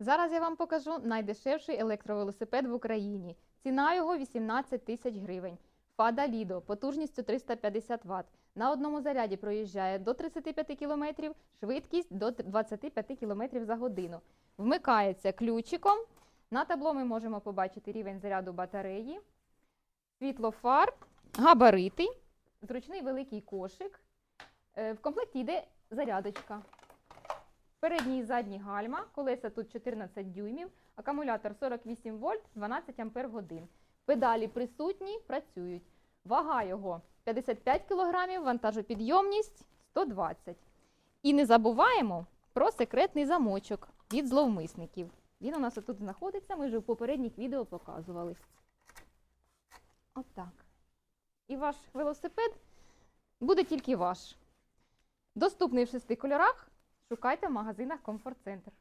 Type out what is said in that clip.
Зараз я вам покажу найдешевший електровелосипед в Україні. Ціна його 18 тисяч гривень. Фада Лідо потужністю 350 Вт. На одному заряді проїжджає до 35 км, швидкість до 25 км за годину. Вмикається ключиком. На табло ми можемо побачити рівень заряду батареї, світло фар, габарити, зручний великий кошик. Е, В комплекті йде зарядочка. Передній і задній гальма, колеса тут 14 дюймів, акумулятор 48 вольт, 12 ампер годин. Педалі присутні, працюють. Вага його 55 кг, вантажопідйомність 120. І не забуваємо про секретний замочок від зловмисників. Він у нас тут знаходиться, ми вже в попередніх відео показували. Отак. І ваш велосипед буде тільки ваш. Доступний в шести кольорах. Шукайте в магазинах Комфорт Центр.